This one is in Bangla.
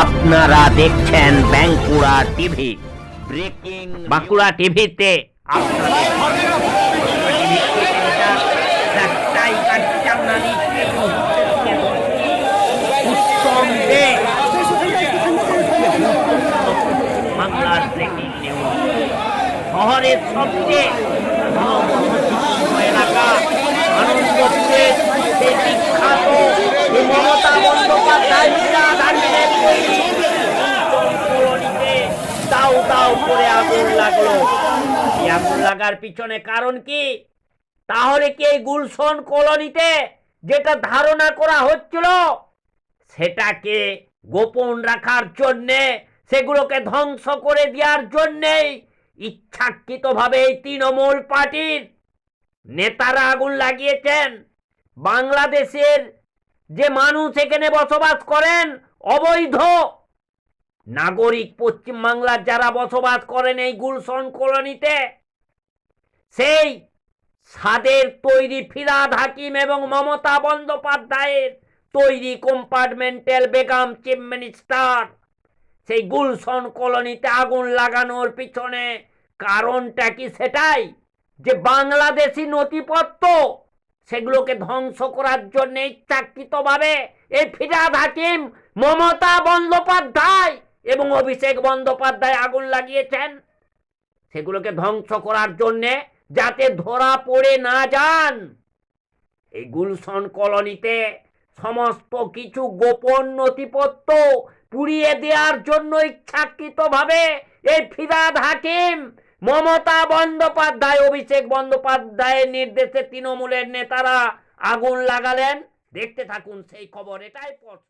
আপনারা দেখছেন বাঁকুড়া টিভি। ব্রেকিং বাঁকুড়া টিভিতে শহরের একটাই করে আগুন লাগল। এই আগুন লাগার পিছনে কারণ কি? তাহলে কি এই গুলশন কলোনিতে যেটা ধারণা করা হচ্ছিল, সেটাকে গোপন রাখার জন্যে, সেগুলোকে ধ্বংস করে দেওয়ার জন্যেই ইচ্ছাকৃতভাবে এই তৃণমূল পার্টির নেতারা আগুন লাগিয়েছেন। বাংলাদেশের যে মানুষ এখানে বসবাস করেন, অবৈধ নাগরিক পশ্চিমবাংলার যারা বসবাস করেন এই গুলশন কলোনিতে, সেই সাদের তৈরি ফিরাদ হাকিম এবং মমতা বন্দ্যোপাধ্যায়ের তৈরি কম্পার্টমেন্টাল বেগম চিফ মিনিস্টার। সেই গুলশন কলোনিতে আগুন লাগানোর পিছনে কারণটা কি সেটাই? যে বাংলাদেশি নথিপত্র সেগুলোকে ধ্বংস করার জন্য ইচ্ছাকৃতভাবে এই ফিরাদ হাকিম মমতা বন্দ্যোপাধ্যায় এবং অভিষেক বন্দ্যোপাধ্যায় আগুন লাগিয়েছেন, সেগুলোকে ধ্বংস করার জন্যে যাতে ধরা পড়ে না যান। এই গুলশন কলোনিতে সমস্ত কিছু গোপন নথিপত্র পুড়িয়ে দেওয়ার জন্য ইচ্ছাকৃতভাবে এই ফিরাদ হাকিম, মমতা বন্দ্যোপাধ্যায়, অভিষেক বন্দ্যোপাধ্যায়ের নির্দেশে তৃণমূলের নেতারা আগুন লাগালেন। দেখতে থাকুন সেই খবর, এটাই প্রশ্ন।